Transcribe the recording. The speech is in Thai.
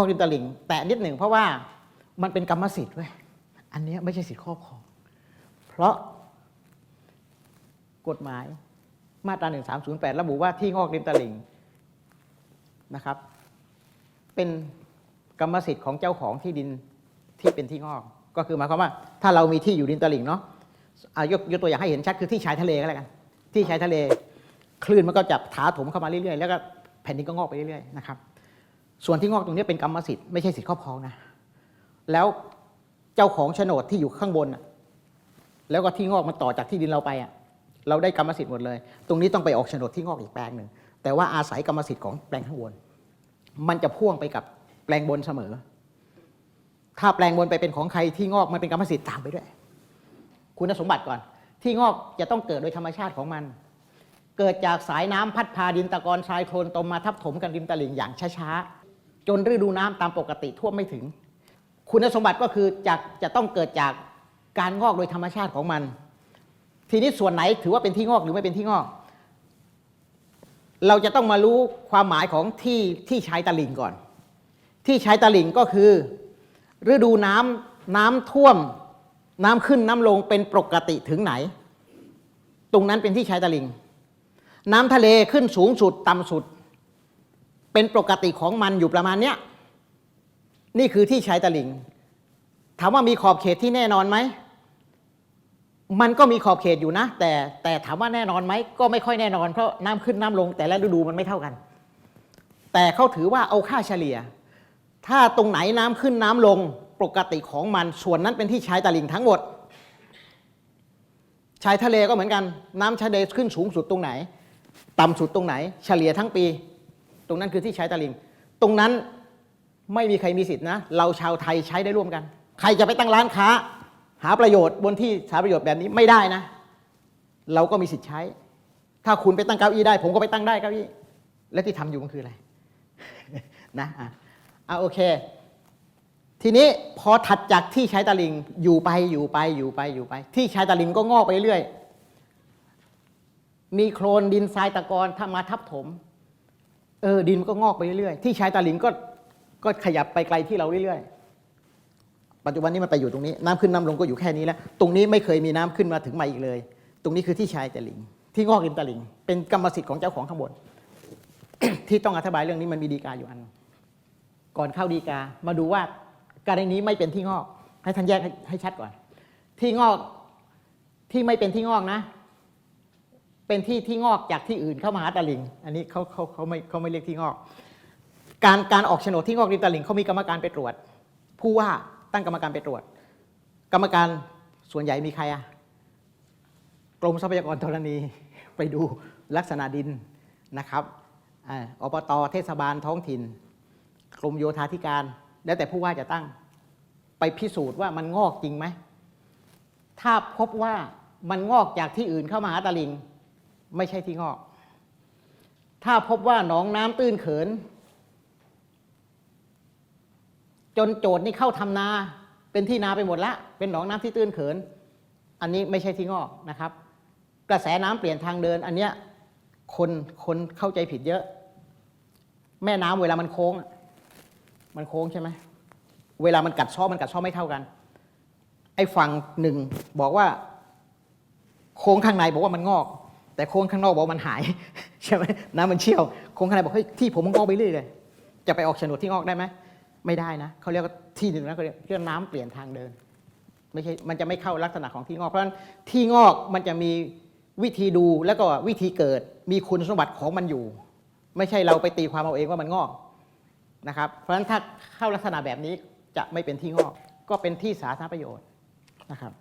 งอกริมตลิ่งแตะนิดหนึ่งเพราะว่ามันเป็นกรรมสิทธิ์เว้ยอันนี้ไม่ใช่สิทธิครอบครอง เพราะกฎหมายมาตรา 1308 ระบุว่าที่งอกริมตลิ่งนะครับ เป็นกรรมสิทธิ์ของเจ้าของที่ดินที่เป็นที่งอก ก็คือหมายความว่า ถ้าเรามีที่อยู่ริมตลิ่งเนาะอะยกยกตัวอย่างให้เห็นชัดคือที่ชายทะเลก็แล้วกัน ที่ชายทะเล คลื่นมันก็จะถาถมเข้ามาเรื่อยๆ แล้วก็แผ่นดินก็งอกไปเรื่อยๆนะครับ ส่วนที่งอกตรงนี้เป็นกรรมสิทธิ์ไม่ใช่สิทธิครอบครองนะ แล้วเจ้าของโฉนดที่อยู่ข้างบน แล้วก็ที่งอกมันต่อจากที่ดินเราไปอะเราได้กรรมสิทธิ์หมดเลย ตรงนี้ต้องไปออกโฉนดที่งอกอีกแปลงหนึ่ง แต่ว่าอาศัยกรรมสิทธิ์ของแปลงข้างบน มันจะพ่วงไปกับแปลงบนเสมอ ถ้าแปลงบนไปเป็นของใครที่งอกมันเป็นกรรมสิทธิ์ตามไปด้วย คุณสมบัติก่อน ที่งอกจะต้องเกิดโดยธรรมชาติของมันเกิดจากสายน้ำพัดพาดินตะกอนทรายโคลนตมมาทับถมกันริมตลิ่งอย่างช้าๆ จนฤดูน้ำตามปกติท่วมไม่ถึง คุณสมบัติก็คือจะจะต้องเกิดจากการงอกโดยธรรมชาติของมัน ทีนี้ส่วนไหนถือว่าเป็นที่งอกหรือไม่เป็นที่งอก เราจะต้องมารู้ความหมายของที่ที่ใชายตลิ่งก่อน ที่ใชายตลิ่งก็คือ ฤดูน้ำน้ำท่วม น้ำขึ้นน้ำลงเป็นปกติถึงไหน ตรงนั้นเป็นที่ใชายตลิ่งน้ำทะเลขึ้นสูงสุดต่ำสุด เป็นปกติของมันอยู่ประมาณเนี้ยนี่คือที่ชายตลิ่ง ถามว่ามีขอบเขตที่แน่นอนไหม มันก็มีขอบเขตอยู่นะ แต่แต่ถามว่าแน่นอนไหมก็ไม่ค่อยแน่นอนเพราะน้ำขึ้นน้ำลงแต่ละฤดูมันไม่เท่ากัน แต่เขาถือว่าเอาค่าเฉลี่ย ถ้าตรงไหนน้ำขึ้นน้ำลงปกติของมันส่วนนั้นเป็นที่ชายตลิ่งทั้งหมดชายทะเลก็เหมือนกัน น้ำชายทะเลขึ้นสูงสุดตรงไหน ต่ำสุดตรงไหน เฉลี่ยทั้งปี ตรงนั้นคือที่ใชายตลิ่ง ตรงนั้นไม่มีใครมีสิทธินะ เราชาวไทยใช้ได้ร่วมกัน ใครจะไปตั้งร้านค้า หาประโยชน์บนที่สาประโยชน์แบบนี้ไม่ได้นะ เราก็มีสิทธิ์ใช้ ถ้าคุณไปตั้งเก้าอี้ได้ ผมก็ไปตั้งได้เก้าอี้ และที่ทำอยู่มันคืออะไรนะอะอะโอเค ทีนี้พอถัดจากที่ใช้ตะลิงอยู่ไปอยู่ไปอยู่ไปอยู่ไป ที่ใช้ตะลิงก็งอกไปเรื่อยมีโคลนดินทรายตะกอนถ้ามาทับถม เออดินก็งอกไปเรื่อยๆที่ชายตะลิงก็ก็ขยับไปไกลที่เราเรื่อยๆ ปัจจุบันนี้มันไปอยู่ตรงนี้ น้ำขึ้นน้ำลงก็อยู่แค่นี้แล้ว ตรงนี้ไม่เคยมีน้ำขึ้นมาถึงมาอีกเลย ตรงนี้คือที่ชายตะลิง ที่งอกริมตะลิง เป็นกรรมสิทธิ์ของเจ้าของข้างบน ที่ต้องอธิบายเรื่องนี้มันมีดีกาอยู่อัน ก่อนเข้าดีกามาดูว่าการนี้ไม่เป็นที่งอก ให้ท่านแยกให้ให้ชัดก่อน ที่งอกที่ไม่เป็นที่งอกนะ เป็นที่ที่งอกจากที่อื่นเข้ามาหาตะลิงอันนี้เขาเขาเขาไม่เขาไม่เรียกที่งอก การการออกโฉนดที่งอกริมตะลิงเขามีกรรมการไปตรวจ ผู้ว่าตั้งกรรมการไปตรวจ กรรมการส่วนใหญ่มีใครอะกรมทรัพยากรธรณีไปดูลักษณะดินนะครับอ่าอบตเทศบาลท้องถิ่น กรมโยธาธิการ แล้วแต่ผู้ว่าจะตั้งไปพิสูจน์ว่ามันงอกจริงไหม ถ้าพบว่ามันงอกจากที่อื่นเข้ามาหาตะลิง ไม่ใช่ที่งอก ถ้าพบว่าหนองน้ำตื้นเขิน จนโจทย์นี่เข้าทำนา เป็นที่นาไปหมดละเป็นหนองน้ำที่ตื้นเขิน อันนี้ไม่ใช่ที่งอกนะครับ กระแสน้ำเปลี่ยนทางเดิน อันเนี้ยคนคนเข้าใจผิดเยอะ แม่น้ำเวลามันโค้ง มันโค้งใช่ไหมเวลามันกัดซ้อมันกัดซ้อไม่เท่ากัน ไอ้ฝั่งหนึ่งบอกว่า โค้งข้างในบอกว่ามันงอก แต่โค้งข้างนอกบอกมันหายใช่ไหมน้ำมันเชี่ยวโค้งข้างในบอกเฮ้ยที่ผมมันงอกไปเรื่อยเลยจะไปออกโฉนดที่งอกได้ไหมไม่ได้นะเขาเรียกว่าที่หนึ่งนะเขาเรียกเรื่องน้ำเปลี่ยนทางเดินไม่ใช่มันจะไม่เข้าลักษณะของที่งอกเพราะฉะนั้นที่งอกมันจะมีวิธีดูแล้วก็วิธีเกิดมีคุณสมบัติของมันอยู่ ไม่ใช่เราไปตีความเอาเองว่ามันงอกนะครับเพราะฉะนั้นถ้าเข้าลักษณะแบบนี้จะไม่เป็นที่งอก ก็เป็นที่สาธารณประโยชน์นะครับ